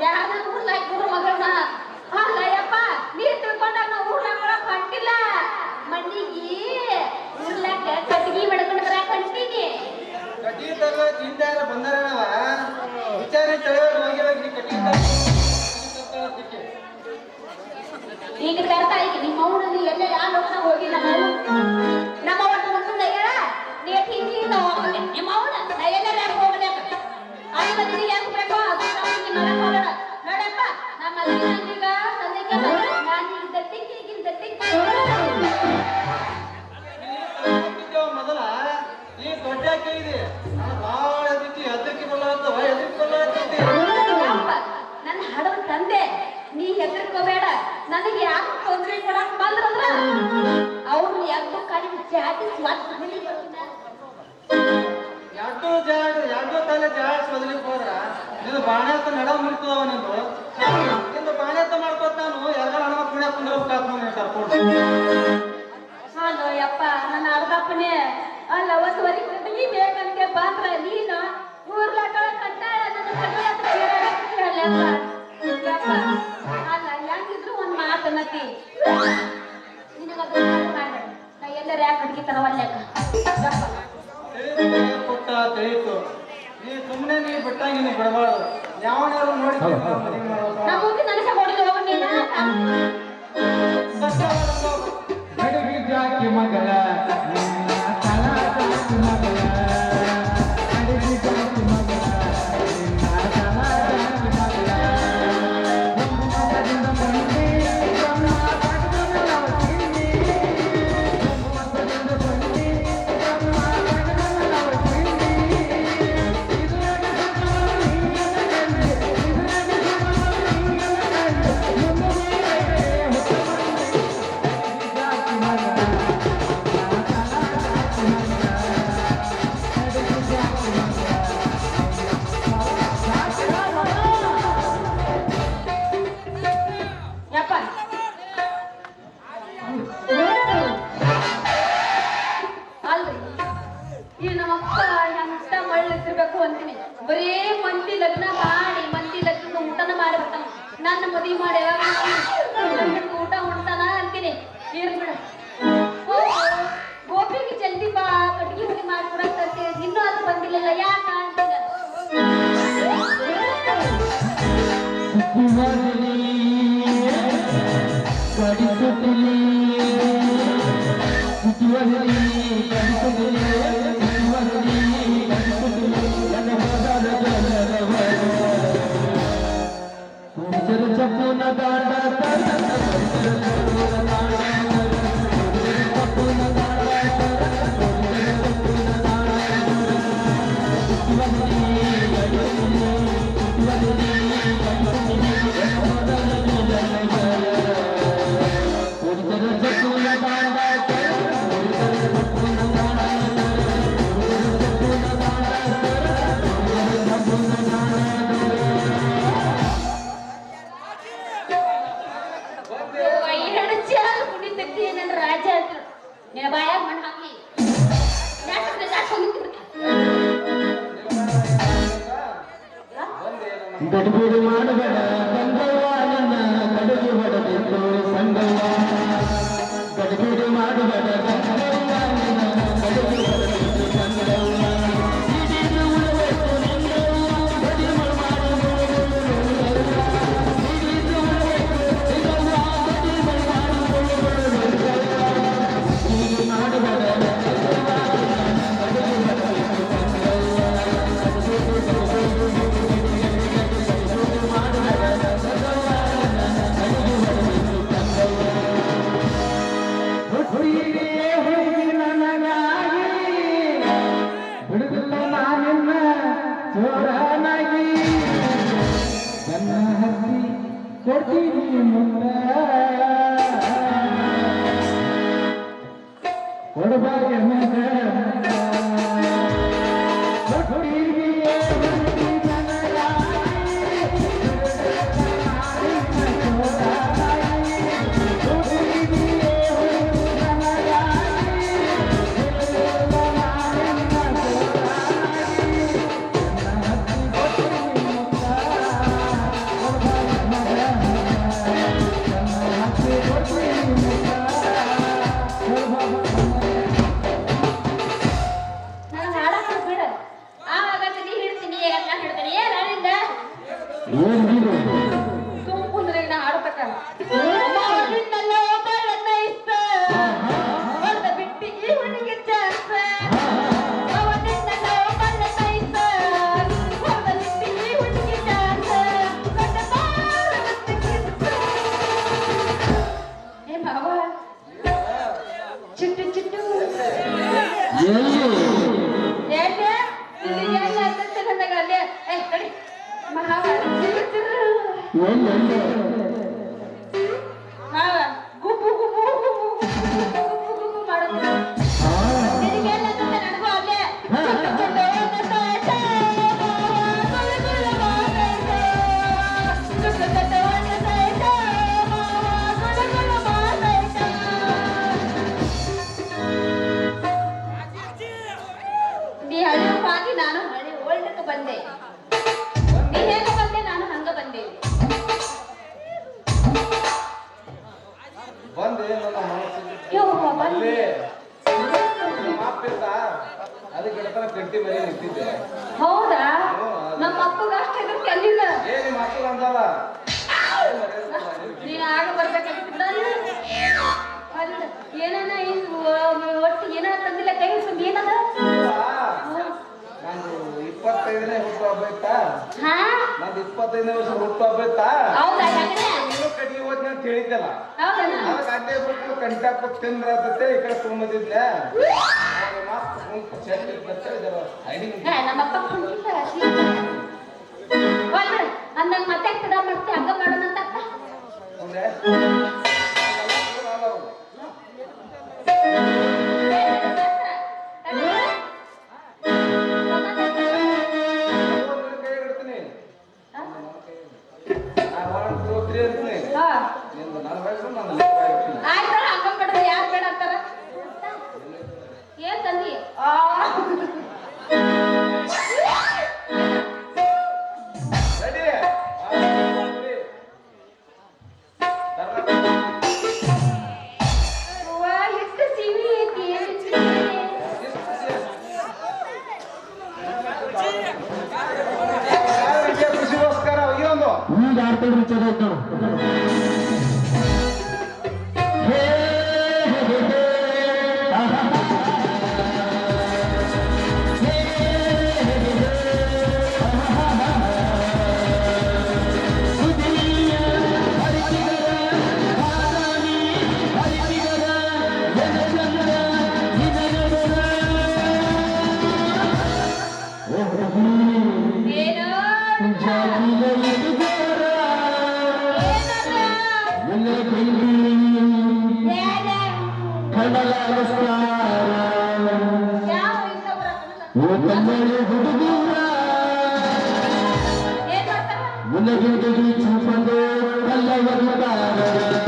ಯಾರ ಊರ್ಲಾಗ ಮೂರು ಮಗಳನ್ನ? ಅಲ್ಲಯ್ಯಪ್ಪ ನೀರ್ ತಿಳ್ಕೊಂಡಾಗ ನಾವು ಊರ್ಲಾಗ ಬರಕ್ ಹಟ್ಟಿಲ್ಲ ಮಣ್ಣಿಗೆ ಊರ್ಲಾಗ ಕಟ್ಟಿಗೆ ಮಡ್ಕೊಂಡು ಬರಕ್ ಹಂಟಿನಿ. ಈಗ ತರ್ತಾ ನಿಮ್ಮ ಎಲ್ಲ ಹೋಗಿಲ್ಲ ನಮ್ಮ ಒಟ್ಟು ಮುಂದೆ ಹೇಳ ನೇಟ್ ನಿಮ್ಮ ನಿನ್ನ ಬಾಣ್ಯಾತ ನಡ ಮುರಿತದವ ನಿಂದು. ನಿಂದು ಬಾಣ್ಯಾತ ಮಾಡ್ಕೋತ ನಾನು ಎಲ್ಲ ಹಣ ಪುಣ್ಯ ಕುಂದ್ರಬೇಕಾತ್ ನೋಡಿ ಕರ್ಕೊಂಡು. ಅಲ್ಲೋ ಯಪ್ಪ ನನ್ನ ಅರ್ಧಪ್ಪನೇ. ಅಲ್ಲ ಒಂದುವರೆ ಗಂಟೆಗೆ ಬೇಕಂತ ಬಂದ್ರ ನೀನು ಊರ್ಲಾಕ ಕಟ್ಟಾಳ ನನ್ನ ಮಗಳ ಹತ್ರ ಅಲ್ಲ ಹೆಂಗಿದ್ರು ಒಂದ್ ನಿನಗದು ಮಾಡ್ಬೇಡ. ನಾ ಎಲ್ಲರ ಯಾಕೆ ತರವಲ್ಲೆಕ್ಕ ತಿಳಿದು ಪುಟ್ಟ ತಿಳಿತು. ನೀ ಸುಮ್ಮನೆ ನೀ ಬಿಟ್ಟಂಗೆ ನೀ ಬಿಡಬಾರ್ದು. ಯಾವನಾರು ನೋಡಿ ಮದುವೆ ಮಾಡೋದು ನಮ್ಮ ಮುಂದೆ ನನಗೆ ಹೊಡೆದು ಹೋಗು ನೀನು? ನಡುಗಿ ಜಾಕಿ ಮಗಳ. ಬರೇ ಮಂದಿ ಲಗ್ನ ಮಾಡಿ, ಮಂದಿ ಲಗ್ನ ಊಟನ ಮಾಡಿಬಿಡ್ತಾನ ನನ್ನ ಮದುವೆ ಮಾಡಿ ಯಾವಾಗ ಊಟ ಉಣ್ತಾನ ಅಂತೀನಿ. ಏನ್ ಬಿಡ ಗೋಪಿಗೆ ಜಲ್ದಿ ಬಾ, ಕಟ್ಗಿ ಹುಡಿ ಮಾಡ್ಕೊಡಕ್ ಇನ್ನೂ ಅದು ಬಂದಿಲ್ಲ ಯಾಕ ಅಂತ கொட்டினி முன்ன. கொடுபாய் என்ன Bienvenidos. ಇಪ್ಪತ್ತೈದನೇ ವರ್ಷ ಹುಟ್ಟಾಗ್ಬೇಕಾ ಹೌದಾ ಯಾಕಡೆ ನೀನು ಕಡಿ ಹೋದ್ನ ಅಂತ ಹೇಳಿದ್ದಲ್ಲ ಹೌದಾ ಅದಕ್ಕೆ ಅದೇ ಬಿಟ್ಟು ಕಂಟಾಪ ತಿಂದ್ರ ಅಂತೇ ಈ ಕಡೆ ತುಂಬದಿದ್ದೆ ಮಾಸ್ಕ್ ಚೆಂದ ಹೈಡಿಂಗ್ ನಮ್ಮ ఉల్లగేటి చూపండి కల్లవరు కారణ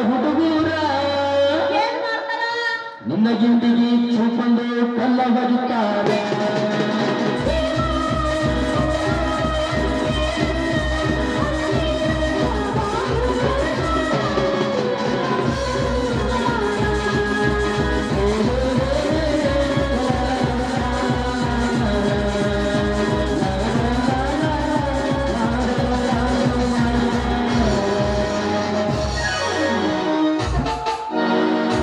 ಹುಡುಗೂರ ನಿನ್ನ ಗಿಂಡಿಗೆ ಚೂಪಂದು